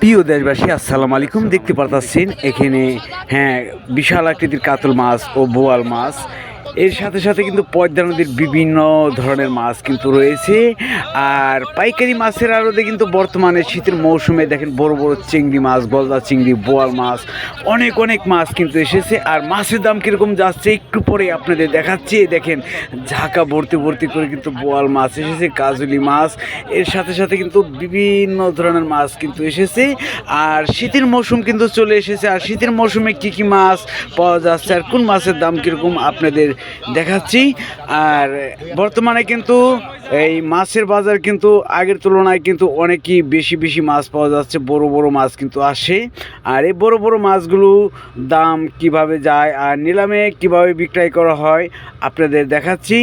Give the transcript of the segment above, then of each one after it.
প্রিয় দেশবাসী, আসসালামু আলাইকুম। দেখতে পারতাছেন এখানে হ্যাঁ বিশাল আকৃতির কাতল মাছ ও বোয়াল মাছ। এর সাথে সাথে কিন্তু পদ্মা নদীর বিভিন্ন ধরনের মাছ কিন্তু রয়েছে। আর পাইকারি মাছের আড়তে কিন্তু বর্তমানে শীতের মৌসুমে দেখেন বড় বড় চিংড়ি মাছ, গলদা চিংড়ি, বোয়াল মাছ, অনেক অনেক মাছ কিন্তু এসেছে। আর মাছের দাম কীরকম যাচ্ছে একটু পরে আপনাদের দেখাচ্ছি। দেখেন, ঝাঁকা ভর্তি ভর্তি করে কিন্তু বোয়াল মাছ এসেছে, কাজুলি মাছ। এর সাথে সাথে কিন্তু বিভিন্ন ধরনের মাছ কিন্তু এসেছে। আর শীতের মৌসুম কিন্তু চলে এসেছে। আর শীতের মৌসুমে কি কি মাছ পাওয়া যাচ্ছে? আর কোন মাছের দাম কীরকম? আপনাদের দেখাচ্ছি। আর বর্তমানে কিন্তু এই মাছের বাজার কিন্তু আগের তুলনায় কিন্তু অনেকই বেশি বেশি মাছ পাওয়া যাচ্ছে, বড় বড় মাছ কিন্তু আসে। আর এই বড় বড় মাছগুলো দাম কীভাবে যায় আর নিলামে কীভাবে বিক্রয় করা হয় আপনাদের দেখাচ্ছি।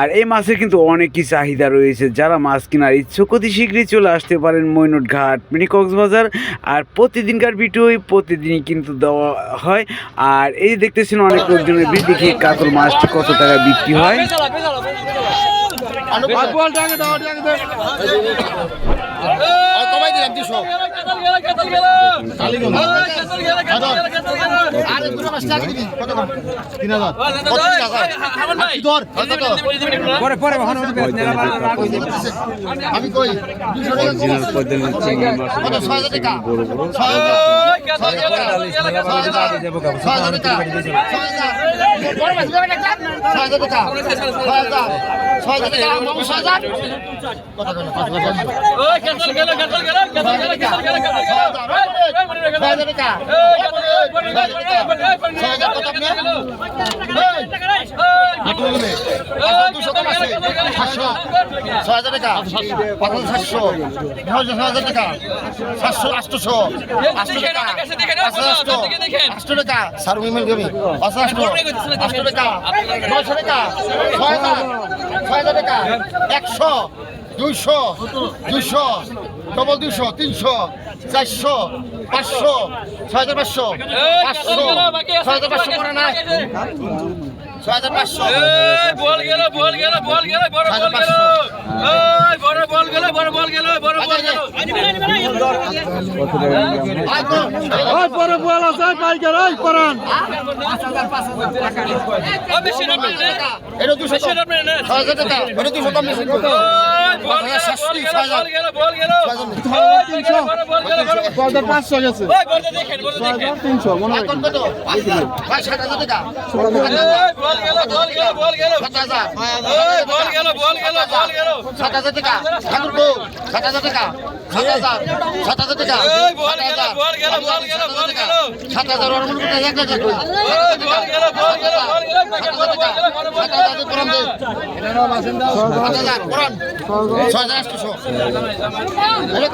আর এই মাছের কিন্তু অনেকই চাহিদা রয়েছে, যারা মাছ কেনার ইচ্ছুক অতি শীঘ্রই চলে আসতে পারেন মৈনট ঘাট মিনি কক্সবাজার আর প্রতিদিনকার ভিডিওই প্রতিদিনই কিন্তু দেওয়া হয়। আর এই দেখতেছেন অনেক লোকজনের দেখি কাতল মাছটি কত টাকা বিক্রি হয়? কমাই দিলাম দুশো আমি কই ছয় হাজার টাকা টাকা টাকা টাকা টাকা দুশো আছে সাতশো ছয় হাজার টাকা পাঁচ সাতশো ছয় হাজার টাকা সাতশো আটশোশো আটশো টাকা আটশো আটশো টাকা সার উইমেল দেবে পাঁচশো আটশো আটশো টাকা নয়শো টাকা ছয় হাজার ছয় হাজার টাকা একশো দুইশো দুইশো ডবল দুইশো তিনশো চারশো পাঁচশো ছয় হাজার পাঁচশো পাঁচশো ছয় হাজার পাঁচশো করে নাই। ছয় হাজার পাঁচশো। বল গেল বল গেল বল গেল বড় বল গেল। ওই বড় বল গেল বড় বল গেল বড় বল গেল। ও বেশি না মেরে এটা দুশো টাকা। এটা দুশো টাকা সাত হাজার টাকা ঠাকুর সাত হাজার টাকা সাত হাজার সাত হাজার টাকা ওই বল গেল বল গেল বল গেল বল গেল সাত হাজার মনে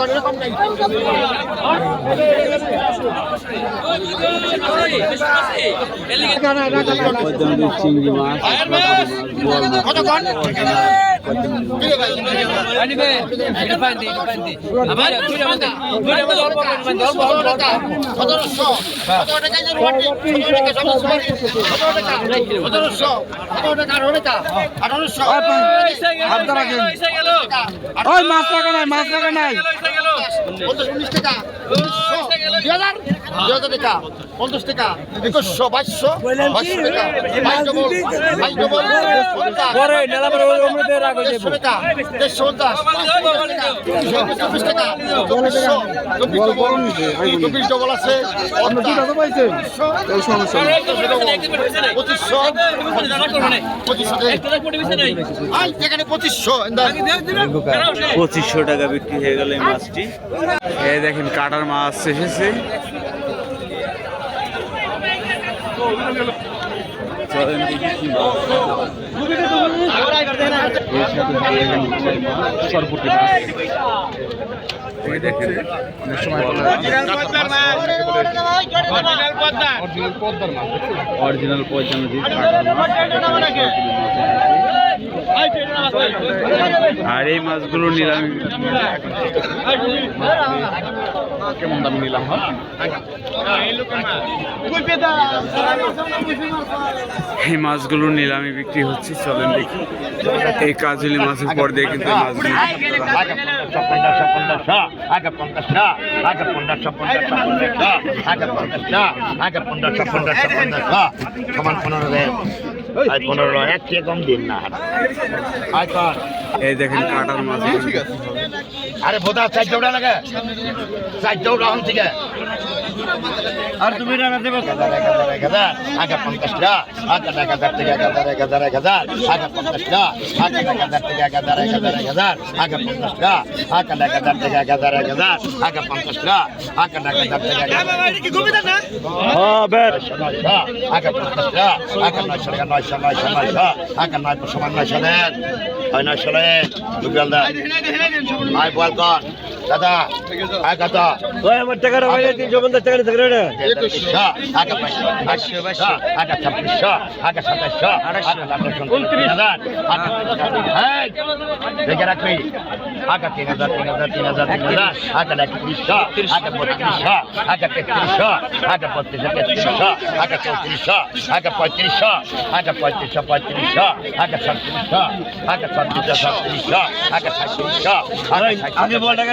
চিংড়ি মাছ কত মাছ টাকা। নাই মাছ পঞ্চাশ টাকা একুশশো বাইশশো টাকা পঁচিশশো টাকা বিক্রি হয়ে গেল এই মাছটি। দেখেন কাটার মাছ এসেছে। চলেন কি মাছ। এর সাথে সরপুটি মাছ। এই দেখেন অনেক সময় বলা অরিজিনাল নদীর মাছ সরপুঁটি মাছ এসেছে। আর এই মাছগুলো নিলাম। কেমন দাম নিলাম এই মাছগুলো নিলামে বিক্রি হচ্ছে চলেন দেখি। এই কাজুলি মাছের পর দিয়ে কিন্তু সমান পনেরো পনেরো এক চেয়ে কম দিন না। এই দেখেন কাটার মাছ। আরে বোধা চার দৌড়া লাগে চার দৌড়া হন থেকে। আর তুমি টাকা দেবে আগে পঞ্চাশটা আগে এক হাজার থেকে এক হাজার এক হাজার এক হাজার আগে পঞ্চাশটা আগে এক হাজার থেকে এক হাজার এক হাজার এক হাজার আগে পঞ্চাশটা আগে এক হাজার থেকে এক হাজার এক হাজার আগে পঞ্চাশটা আগে এক হাজার থেকে এক হাজার হ্যাঁ আগে পঞ্চাশটা আগে নয়শো টাকা নয়শো নয়শো নয়শো আগে নয় সমান নয়শো দেন হয় নয়শো দেন দুগাল দেন আয় বল কর দাদা আয় কত ওই আমার টাকাটা বাইরে তিনশো পঞ্চাশ টাকা নিতে তেত্রিশশো, আগে বাইশশো, বাইশশো, আগে ছাব্বিশশো, আগে সাতাশশো, উনত্রিশ। হাজার। এই, দেখে রাখবি। আগে তিন হাজার, তিন হাজার, তিন হাজার, তিন হাজার, আগে একত্রিশশো, আগে বত্রিশশো, আগে তেত্রিশশো, আগে বত্রিশশো, তেত্রিশশো, আগে চৌত্রিশশো, আগে পঁয়ত্রিশশো, আগে পঁয়ত্রিশশো, পঁয়ত্রিশশো, আগে ছত্রিশশো, আগে ছত্রিশশো, ছত্রিশশো, আগে সাঁত্রিশশো, আগে আগে বল টাকা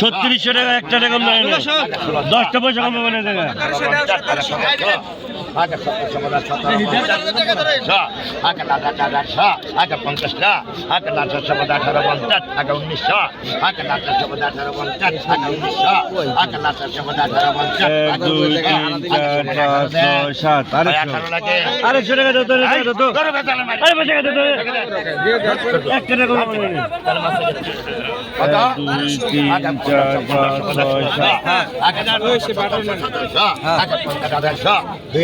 ছত্রিশশো টাকা একটা টাকা দেয় না। দশটা পয়সা কম হবে না টাকা আগে পঞ্চাশটা আঠারো পঞ্চাশ আগে উনিশশো আগে আঠারো পঞ্চাশ আগে উনিশশো আগে আঠারো পঞ্চাশ আঠারো লাগে। আরেকশো টাকা দাও দুই তিন চার পাঁচ ছয় সাত আঠারোশো, দুই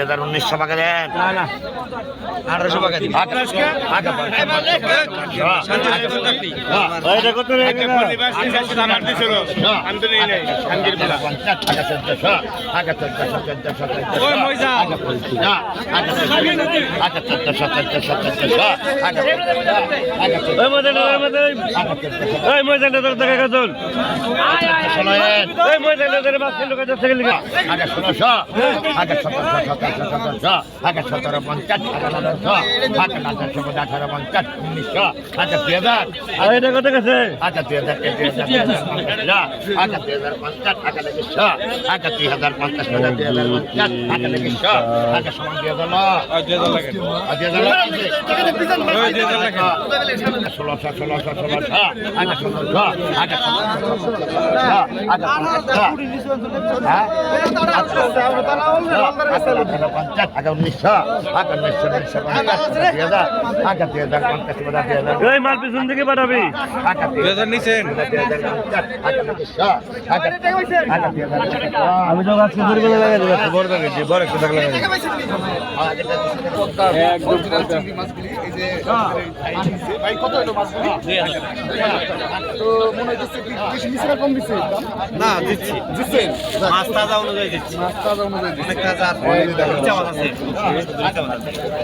হাজার, উনিশশো টাকা দেন। আঠারোশো টাকা দিন। রে টাকা? সতেরো পঞ্চাশ আগে দুই হাজার আর এটা কত গেছে আগে দুই হাজার হাজার দুই হাজার পঞ্চাশ পঞ্চাশ আগে লেগেছো আগে দুই হাজার পঞ্চাশ আগে দুই হাজার পঞ্চাশ আগে লেগেছো আগে সমান দুই হাজার ষোলোশো ষোলোশো ষোলোশো আগে ষোলোশো আগে হ্যাঁ আগে উনিশশো আগে উনিশশো উনিশশো পঞ্চাশ দুই হাজার আগে দুই হাজার পঞ্চাশ দুই হাজার মাল পিছন থেকে পাঠাবি আমি তো আজকে বেলা লাগাই দেবো বড় টাকা দিয়ে বড় একটা টাকা লাগাই দেবো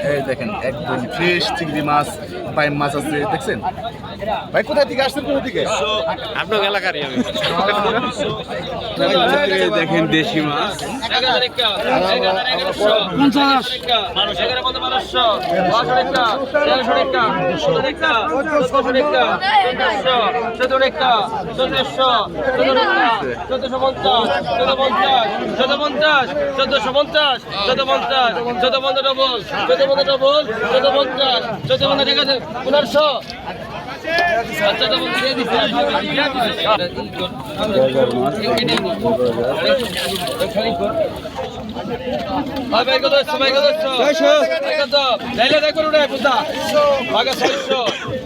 এই দেখেন একদম ফ্রেশ চিংড়ি মাছ বাইম মাছ আছে। দেখছেন? ভাই কোথায় থেকে আসছেন কোথা থেকে দেখেন দেশি মাছ পঞ্চাশ চোদ্দশো পঞ্চাশ চোদ্দ পঞ্চাশ পঞ্চাশ চোদ্দশো পঞ্চাশ চোদ্দ পঞ্চাশ চোদ্দ পঞ্চাশ ডবল চোদ্দ পঞ্চাশ ডবল চোদ্দ পঞ্চাশ চোদ্দ পঞ্চাশ ঠিক আছে পনেরোশো চোদ্দ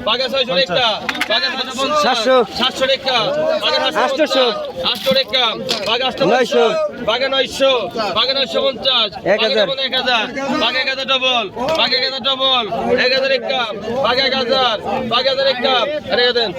পঞ্চাশ দিয়ে দিচ্ছি করে পুতা বাগা 600 বাগা 600 টাকা বাগা 700 700 টাকা বাগা 800 800 টাকা বাগা 900 বাগা 900 বাগা 950 1000 1000 বাগা 1000 ডবল বাগা 1000 ডবল 1000 টাকা বাগা 1000 বাগা 1000 টাকা আরে দেন।